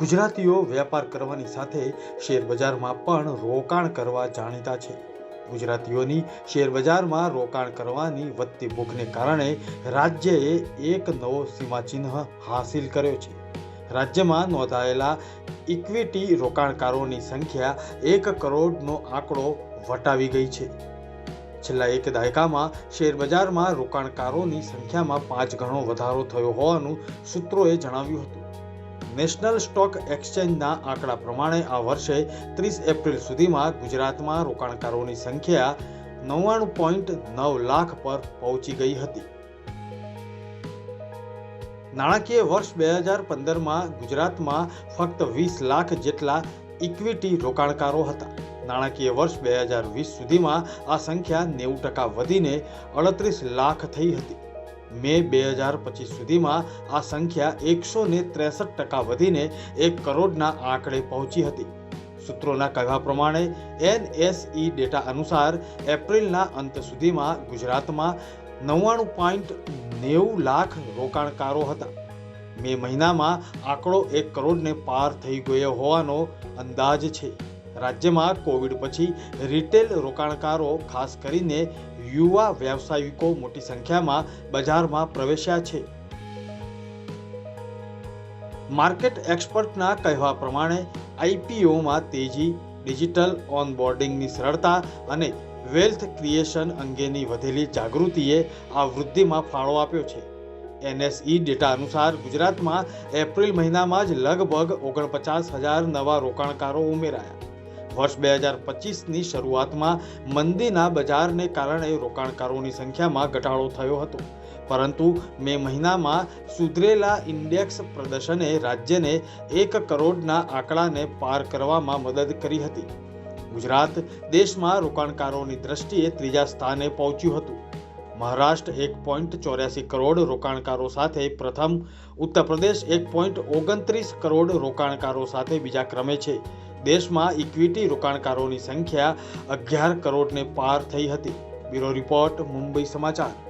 ગુજરાતીઓ વેપાર કરવાની સાથે શેરબજારમાં પણ રોકાણ કરવા જાણીતા છે. ગુજરાતીઓની શેરબજારમાં રોકાણ કરવાની વધતી ભૂખને કારણે રાજ્યએ એક નવો સીમાચિહ્ન હાસિલ કર્યો છે. રાજ્યમાં નોંધાયેલા ઇક્વિટી રોકાણકારોની સંખ્યા એક કરોડનો આંકડો વટાવી ગઈ છે. છેલ્લા એક દાયકામાં શેરબજારમાં રોકાણકારોની સંખ્યામાં પાંચ ગણો વધારો થયો હોવાનું સૂત્રોએ જણાવ્યું હતું. નેશનલ સ્ટોક એક્સચેન્જના આંકડા પ્રમાણે આ વર્ષે ત્રીસ એપ્રિલ સુધીમાં ગુજરાતમાં રોકાણકારોની સંખ્યા નવ્વાણું પોઈન્ટ નવ લાખ પર પહોંચી ગઈ હતી. નાણાકીય વર્ષ બે હજાર પંદરમાં ગુજરાતમાં ફક્ત વીસ લાખ જેટલા ઇક્વિટી રોકાણકારો હતા. નાણાકીય વર્ષ બે હજાર વીસ સુધીમાં આ સંખ્યા નેવું ટકા વધીને અડત્રીસ લાખ થઈ હતી. મે બે હજાર પચીસ સુધીમાં આ સંખ્યા એકસો ને ત્રેસઠ ટકા વધીને એક કરોડના આંકડે પહોંચી હતી. સૂત્રોના કહેવા પ્રમાણે, એનએસઈ ડેટા અનુસાર એપ્રિલના અંત સુધીમાં ગુજરાતમાં નવ્વાણું પોઈન્ટ નેવું લાખ રોકાણકારો હતા. મે મહિનામાં આંકડો એક કરોડને પાર થઈ ગયો હોવાનો અંદાજ છે. રાજ્યમાં કોવિડ પછી રિટેલ રોકાણકારો ખાસ કરીને યુવા વ્યાવસાયિકો મોટી સંખ્યામાં બજારમાં પ્રવેશ્યા છે. માર્કેટ એક્સપર્ટના કહેવા પ્રમાણે આઈપીઓમાં તેજી, ડિજિટલ ઓનબોર્ડિંગની સરળતા અને વેલ્થ ક્રિએશન અંગેની વધેલી જાગૃતિએ આ વૃદ્ધિમાં ફાળો આપ્યો છે. એનએસઈ ડેટા અનુસાર ગુજરાતમાં એપ્રિલ મહિનામાં જ લગભગ ઓગણપચાસ હજાર નવા રોકાણકારો ઉમેરાયા. વર્ષ બે હજાર પચીસની શરૂઆતમાં મંદીના બજારને કારણે રોકાણકારોની સંખ્યામાં ઘટાડો થયો હતો. પરંતુ મે મહિનામાં સુધરેલા ઇન્ડેક્સ પ્રદર્શને રાજ્યને એક કરોડના આંકડાને પાર કરવામાં મદદ કરી હતી. ગુજરાત દેશમાં રોકાણકારોની દ્રષ્ટિએ ત્રીજા સ્થાને પહોંચ્યું હતું. મહારાષ્ટ્ર એક પોઈન્ટ ચોર્યાસી કરોડ રોકાણકારો સાથે, પ્રથમ ઉત્તર પ્રદેશ એક પોઈન્ટ ઓગણત્રીસ કરોડ રોકાણકારો સાથે, બીજા ક્રમે છે. દેશમાં ઇક્વિટી રોકાણકારોની સંખ્યા અગિયાર કરોડને પાર થઈ હતી. બ્યુરો રિપોર્ટ, મુંબઈ સમાચાર.